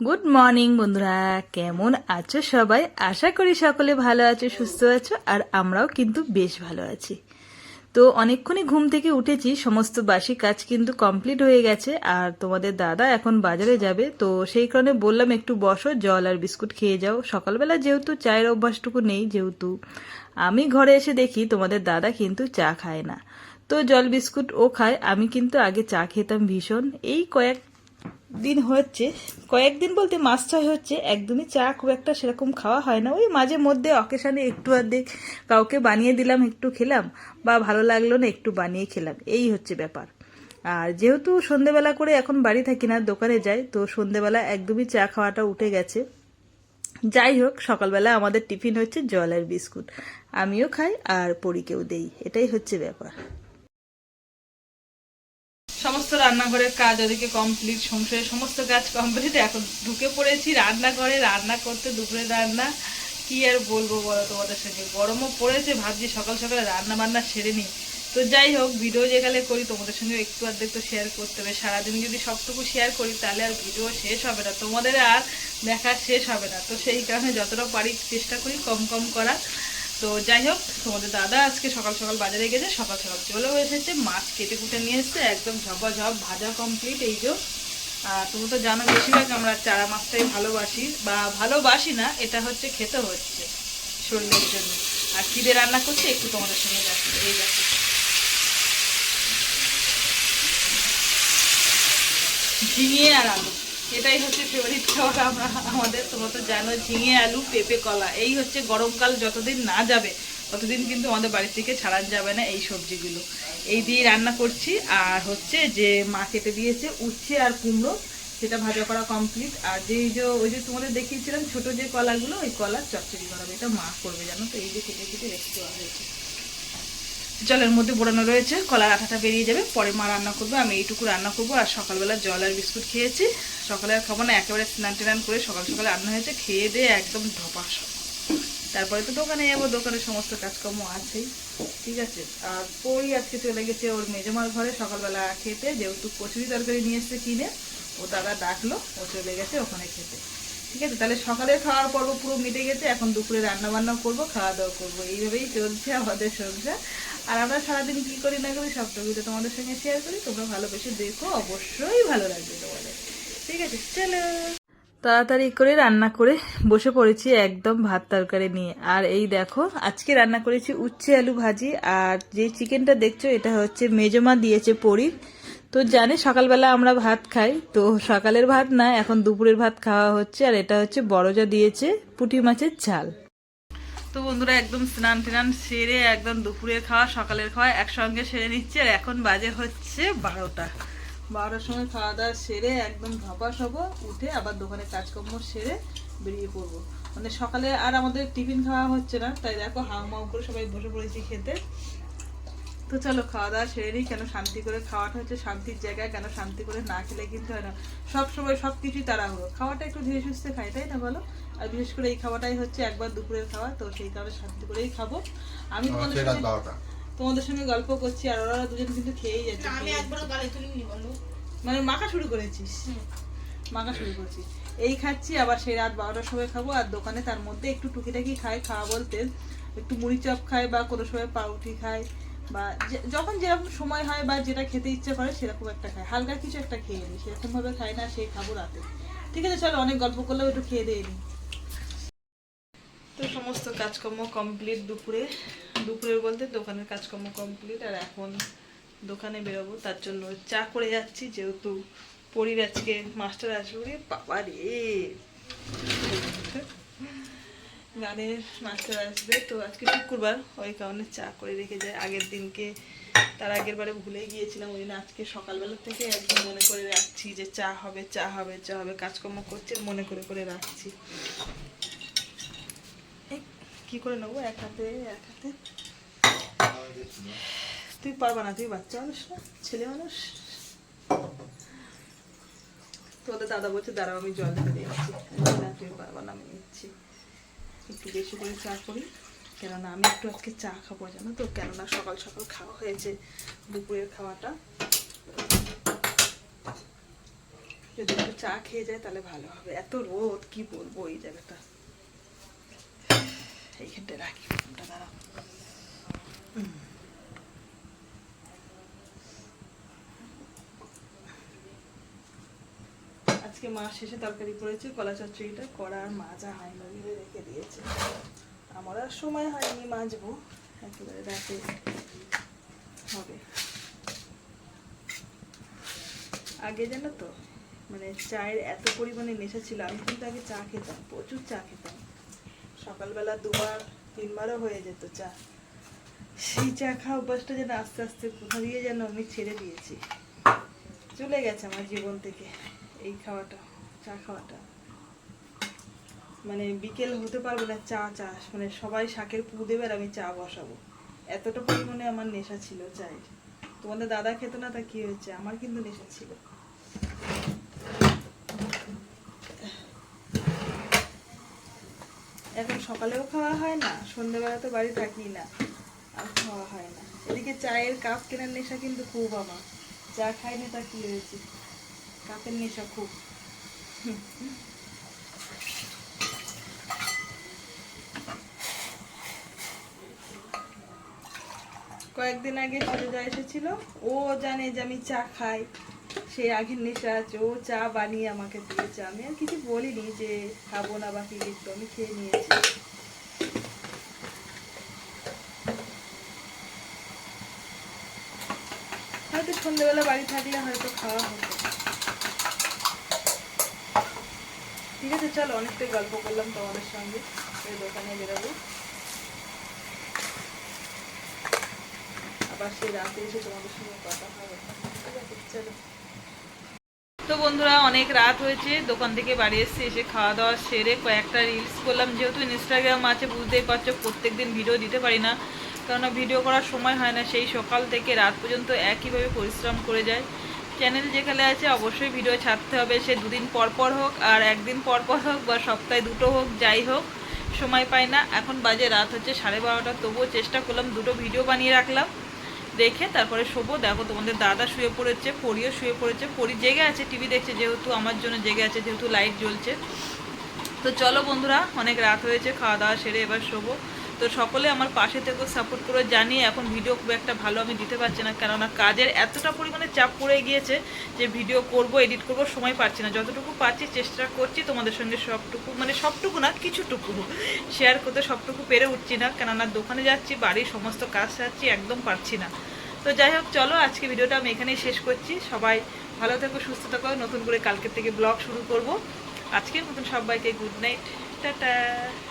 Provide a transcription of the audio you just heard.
Good morning বন্ধুরা। কেমন আছো সবাই? আশা করি সকলে ভালো আছো, সুস্থ আছো, আর আমরাও কিন্তু বেশ ভালো আছি। তো অনেকক্ষণই ঘুম থেকে উঠেছি, সমস্ত বাসি কাজ কিন্তু কমপ্লিট হয়ে গেছে, আর তোমাদের দাদা এখন বাজারে যাবে, তো সেই কারণে বললাম একটু বসো, জল আর বিস্কুট খেয়ে যাও। সকালবেলা যেহেতু চায়ের অভ্যাসটুকু নেই, যেহেতু আমি ঘরে এসে দেখি তোমাদের দাদা কিন্তু চা খায় না। তো জল বিস্কুট ও খায়, আমি কিন্তু আগে চা খেতাম ভীষণ। এই কয়েক দিন হচ্ছে, কয়েকদিন বলতে মাস ছয় হচ্ছে, একদমই চা খুব একটা সেরকম খাওয়া হয় না। ওই মাঝে মধ্যে অকেশানে একটু আধেক কাউকে বানিয়ে দিলাম, একটু খেলাম, বা ভালো লাগল না, একটু বানিয়ে খেলাম, এই হচ্ছে ব্যাপার। আর যেহেতু সন্ধেবেলা করে এখন বাড়ি থাকি না, দোকানে যাই, তো সন্ধেবেলা একদমই চা খাওয়াটা উঠে গেছে। যাই হোক, সকালবেলা আমাদের টিফিন হচ্ছে জল আর বিস্কুট। আমিও খাই আর পরীকেও দেই, এটাই হচ্ছে ব্যাপার। সমস্ত রান্নাঘরের কাজ ওদিকে কমপ্লিট সংসারের সমস্ত কাজ কমপ্লিট এখন ঢুকে পড়েছি রান্নাঘরে, রান্না করতে দুপুরে রান্না। কি আর বলব বলো তোমাদের সঙ্গে? গরমও পড়েছে, ভাবছি সকাল সকালে রান্না বান্না সেরে নিই। তো যাই হোক ভিডিও যেখানে করি, তোমাদের সঙ্গে একটু আধেক তো শেয়ার করতে হবে। সারাদিন যদি সবটুকু শেয়ার করি, তাহলে আর ভিডিও শেষ হবে না। তোমাদের আর দেখা শেষ হবে না। তো সেই কারণে যতটা পারি চেষ্টা করি কম কম করার তো যাই হোক, তোমাদের দাদা আজকে সকাল সকাল বাজারে গেছে, সকাল সকাল চলেও এসেছে, মাছ কেটে কুটে নিয়ে এসছে, একদম ঝপা ঝপ, ভাজা কমপ্লিট এই যে। আর তুমি তো জানো বেশিরভাগ আমরা চারা মাছটাই ভালোবাসি, বা ভালোবাসি না, এটা হচ্ছে খেতে হচ্ছে শরীরের জন্য। আর খিদে রান্না করছি একটু তোমাদের সঙ্গে দেখো এই দেখো ঝিঙে আর আলু। এটাই হচ্ছে ফেভারিট খাবার আমরা, আমাদের তোমরা তো জানো, ঝিঙে, আলু, পেঁপে, কলা, এই হচ্ছে গরমকাল যতদিন না যাবে, ততদিন কিন্তু আমাদের বাড়ি থেকে ছাড়ান যাবে না এই সবজিগুলো। এই দিয়ে রান্না করছি, আর হচ্ছে যে মা কেটে দিয়েছে উচ্ছে আর কুমড়ো, সেটা ভাজা করা কমপ্লিট আর যেই যে, ওই যে তোমাদের দেখিয়েছিলাম ছোট যে কলাগুলো, ওই কলার চচ্চড়ি করাবে এটা মা করবে, জানো তো? এই যে কেটে কেটে রেখে দেওয়া হয়েছে। জলের মধ্যে বোড়ানো রয়েছে কলার আঠাটা বেরিয়ে যাবে, পরে মা রান্না করবে, আমি এইটুকু রান্না করব, আর সকালবেলা জল আর বিস্কুট খেয়েছি। সকালে আর খাব না, একেবারে স্নান টেনান করে সকাল সকালে রান্না হয়েছে, খেয়ে দিয়ে একদম ধপাস। তারপরে তো দোকানে যাব দোকানে সমস্ত কাজকর্ম আছেই, ঠিক আছে? আর পরি আজকে চলে গেছে ওর মেজমার ঘরে, সকালবেলা খেতে, যেহেতু কচুরি তরকারি নিয়ে এসছে কিনে, ও দাদা ডাকলো, ও চলে গেছে ওখানে খেতে। ঠিক আছে? তাহলে সকালে খাওয়ার পর্ব পুরো মিটে গেছে, এখন দুপুরে রান্না বান্না করব খাওয়া দাওয়া করব। এইভাবেই চলছে আমাদের সংসার। আর আমরা সারাদিন কি করি না করি সবটা ভিডিও তোমাদের সঙ্গে শেয়ার করি। তোমরা ভালোবেসে দেখো, অবশ্যই ভালো লাগবে তোমাদের। ঠিক আছে? চলো। তাড়াতাড়ি করে রান্না করে বসে পড়েছি একদম ভাত তরকারি নিয়ে। আর এই দেখো, আজকে রান্না করেছি উচ্ছে আলু ভাজি। আর যে চিকেনটা দেখছ, এটা হচ্ছে মেজমা দিয়েছে পরির। তো জানে সকালবেলা আমরা ভাত খাই। তো সকালের ভাত না, এখন দুপুরের ভাত খাওয়া হচ্ছে, আর এটা হচ্ছে বড়জা দিয়েছে পুঁটি মাছের ঝাল। তো বন্ধুরা একদম স্নান টান সেরে একদম দুপুরের খাওয়া, সকালের খাওয়া একসঙ্গে সেরে নিচ্ছে, আর এখন বাজে হচ্ছে বারোটা। বারোটার সময় খাওয়া দাওয়া সেরে একদম ধপাস হব, উঠে আবার দোকানে কাজকর্ম সেরে বেরিয়ে পড়ব। মানে সকালে আর আমাদের টিফিন খাওয়া হচ্ছে না, তাই দেখো হাউ মাউ করে সবাই বসে পড়েছি খেতে। তো চলো খাওয়া দাওয়া সেরে নিই কেন শান্তি করে খাওয়াটা হচ্ছে শান্তির জায়গায় কেন শান্তি করে না খেলে কিন্তু হয় না। সব সময় সব কিছুই তাড়াহুড়ো। খাওয়াটা একটু ধীরে সুস্থে খাই তাই না বলো? আর বিশেষ করে এই খাওয়াটাই হচ্ছে একবার দুপুরের খাওয়া তো সেই কারণে শান্তি করেই খাব। আমি তোমাদের সঙ্গে তোমাদের সঙ্গে গল্প করছি আর ওরা দুজন কিন্তু খেয়েই যাচ্ছে মানে মাখা শুরু করেছিস? মাখা শুরু করছি এই খাচ্ছি আবার সেই রাত বারোটার সময় খাব আর দোকানে তার মধ্যে একটু টুকিটাকি খাই খাওয়া বলতে। একটু মুড়ি চপ খায় বা কোনো সময় পাউরুটি খাই। বা যখন যেরকম সময় হয় বা যেটা খেতে ইচ্ছে করে সেরকম একটা খায় হালকা কিছু একটা খেয়ে নিই সেরকম ভাবে খাই না, সেই খাব রাতে। ঠিক আছে, চলো অনেক গল্প করলেও একটু খেয়ে দিয়ে নিই তো সমস্ত কাজকর্ম কমপ্লিট দুপুরে। দুপুরে বলতে দোকানের কাজকর্ম কমপ্লিট আর এখন দোকানে বেরোবো। তার জন্য চা করে যাচ্ছি, যেহেতু পরির আজকে মাস্টার আসবে বাবা রে গানের মাস্টার আসবে, তো আজকে শুক্রবার, ওই কারণে চা করে রেখে যায়। আগের দিনকে, তার আগের বারে ভুলে গিয়েছিলাম, ওই আজকে সকালবেলা থেকে একদম মনে করে রাখছি যে চা হবে চা হবে চা হবে, কাজকর্ম করছে, মনে করে করে রাখছি। কি করে নেব এক হাতে এক হাতে? তুই পারবা না, তুই বাচ্চা মানুষ না, ছেলে মানুষ? তোদের দাদা বলছে, দাঁড়াও, আমি জল ঢেলে দিচ্ছি। না, তুই পারবা না, আমি নিচ্ছি। একটু বেশি করে চা করি। কেননা আমি একটু আজকে চা খাব, জানো তো? কেননা সকাল সকাল খাওয়া হয়েছে দুপুরের খাওয়াটা। যদি একটু চা খেয়ে যায় তাহলে ভালো হবে। এত রোদ, কি বলব এই জায়গাটা? এইখানটা রাখি, ফোনটা দাঁড়াও। আজকে মা শেষে তরকারি করেছে, কলা চচ্চড়িটা করা আর মাজা হয়নি ভেবে রেখে দিয়েছে। আমার আর সময় হয়নি মাজবো, একেবারে রাতে হবে। আগে জানো তো মানে চায়ের এত পরিমাণে নেশা ছিল, আমি কিন্তু আগে চা খেতাম, প্রচুর চা খেতাম। সকালবেলা দুবার, তিনবারও হয়ে যেত চা। সেই চা খাওয়া অভ্যাসটা যেন আস্তে আস্তে কোথা দিয়ে যেন আমি ছেড়ে দিয়েছি। চলে গেছে আমার জীবন থেকে। এই খাওয়াটা, চা খাওয়াটা। মানে বিকেল হতে পারবে না চা চা মানে সবাই শাকের পু দেবে আর আমি চা বসাবো। এতটা পরিমাণে আমার নেশা ছিল চায়ের। তোমাদের দাদা খেত না, তা কি হয়েছে? আমার কিন্তু নেশা ছিল। এখন সকালেও খাওয়া হয় না, সন্ধ্যেবেলা তো বাড়ি থাকি না, আর খাওয়া হয় না। এদিকে চায়ের কাপ কেনার নেশা কিন্তু খুব আমার। চা খাই না তা কি হয়েছে? কাপের নেশা খুব। কয়েকদিন আগে যা এসেছিল, ও জানে যে আমি চা খাই, সে আগের নেশা আছে, ও চা বানিয়ে আমাকে দিয়েছে। আমি আর কিছু বলিনি যে খাব না বা কি লিখতো আমি খেয়ে নিয়েছি। হয়তো সন্ধ্যেবেলা বাড়ি থাকলে হয়তো খাওয়া হতো। ঠিক আছে, চলো অনেকটাই গল্প করলাম তোমাদের সঙ্গে। এই দোকানে বেরোবো। আবার সেই রাতে এসে তোমাদের সঙ্গে কথা হবে। ঠিক আছে, চলো। তো বন্ধুরা, অনেক রাত হয়েছে। দোকান থেকে বাড়ি এসে এসে খাওয়া দাওয়া সেরে কয়েকটা রিলস করলাম। যেহেতু ইনস্টাগ্রাম আছে, বুঝতেই পারছ প্রত্যেক দিন ভিডিও দিতে পারি না। কেননা ভিডিও করার সময় হয় না, সেই সকাল থেকে রাত পর্যন্ত একইভাবে পরিশ্রম করে যায়। চ্যানেল যেখানে আছে, অবশ্যই ভিডিও ছাড়তে হবে। সে দুদিন পর পর হোক, আর একদিন পর পর হোক, বা সপ্তাহে দুটো হোক, যাই হোক, সময় পাই না। এখন বাজে রাত হচ্ছে সাড়ে বারোটা, তবুও চেষ্টা করলাম দুটো ভিডিও বানিয়ে রাখলাম। দেখে তারপরে শোবো। দেখো তোমাদের দাদা শুয়ে পড়েছে, পরিও শুয়ে পড়েছে। পরি জেগে আছে টিভি দেখছে, যেহেতু আমার জন্য জেগে আছে, যেহেতু লাইট জ্বলছে। তো চলো বন্ধুরা, অনেক রাত হয়েছে, খাওয়া দাওয়া সেরে এবার শোবো। তো সকলে আমার পাশে থেকে সাপোর্ট করে, জানিয়ে এখন ভিডিও খুব একটা ভালো আমি দিতে পারছি না, কেননা কাজের এতটা পরিমাণে চাপ পড়ে গিয়েছে যে ভিডিও করব এডিট করব, সময় পাচ্ছি না। যতটুকু পাচ্ছি চেষ্টা করছি তোমাদের সঙ্গে সবটুকু মানে সবটুকু না, কিছুটুকু শেয়ার করতে সবটুকু পেরে উঠছি না, কেননা দোকানে যাচ্ছি, বাড়ির সমস্ত কাজ সারছি, একদম পারছি না। তো যাই হোক, চলো আজকে ভিডিওটা আমি এখানেই শেষ করছি। সবাই ভালো থেকো, সুস্থ থাকো, নতুন করে কালকের থেকে ব্লগ শুরু করব। আজকের মতন সবাইকে গুড নাইট টাটা।